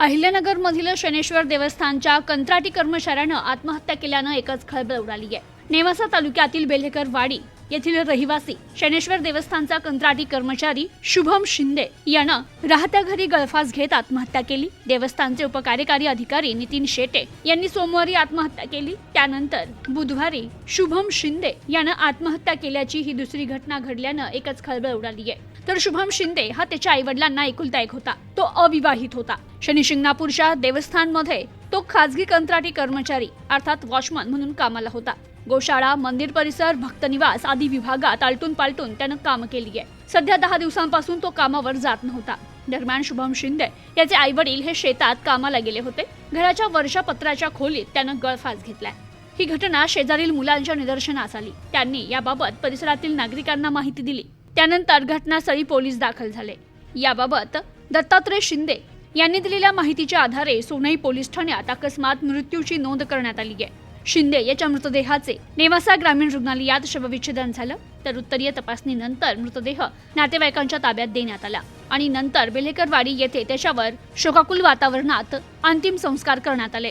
अहिल्यानगरमधील शनेश्वर देवस्थानच्या कंत्राटी कर्मचाऱ्यानं आत्महत्या केल्यानं एकच खळबळ उडाली आहे. नेवासा तालुक्यातील बेलेकर वाडी येथील रहिवासी शनेश्वर देवस्थानचा कंत्राटी कर्मचारी शुभम शिंदे यानं राहत्या घरी गळफास घेत आत्महत्या केली. देवस्थानचे उपकार्यकारी अधिकारी नितीन शेटे यांनी सोमवारी आत्महत्या केली. त्यानंतर बुधवारी शुभम शिंदे यानं आत्महत्या केल्याची ही दुसरी घटना घडल्यानं एकच खळबळ उडाली आहे तर शुभम शिंदे हा त्याच्या आईवडिलांना एकुलता एक होता. तो अविवाहित होता. शनी शिंगणापूरच्या देवस्थानमध्ये तो खाजगी कंत्राटी कर्मचारी अर्थात वॉचमन म्हणून कामाला होता. गोशाळा मंदिर परिसर भक्तनिवास आदी विभागात आलटून पालटून त्यानं काम केली आहे सध्या दहा दिवसांपासून तो कामावर जात नव्हता. दरम्यान शुभम शिंदे याचे आई वडील हे शेतात कामाला गेले होते. घराच्या वर्षापत्राच्या खोलीत त्यानं गळफास घेतलाय. ही घटना शेजारील मुलांच्या निदर्शनास आली. त्यांनी याबाबत परिसरातील नागरिकांना माहिती दिली. त्यानंतर घटनास्थळी पोलीस दाखल झाले. याबाबत दत्तात्रय शिंदे यांनी दिलेल्या माहितीच्या आधारे सोनई पोलीस ठाण्यात अकस्मात मृत्यूची नोंद करण्यात आली आहे. शिंदे याच्या मृतदेहाचे. नेवासा ग्रामीण रुग्णालयात शवविच्छेदन झालं तर उत्तरीय तपासणीनंतर मृतदेह नातेवाईकांच्या ताब्यात देण्यात आला. आणि नंतर बेलेकरवाडी येथे त्याच्यावर शोकाकुल वातावरणात अंतिम संस्कार करण्यात आले.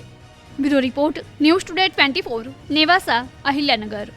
Bureau report news today twenty four Nevasa Ahilyanagar.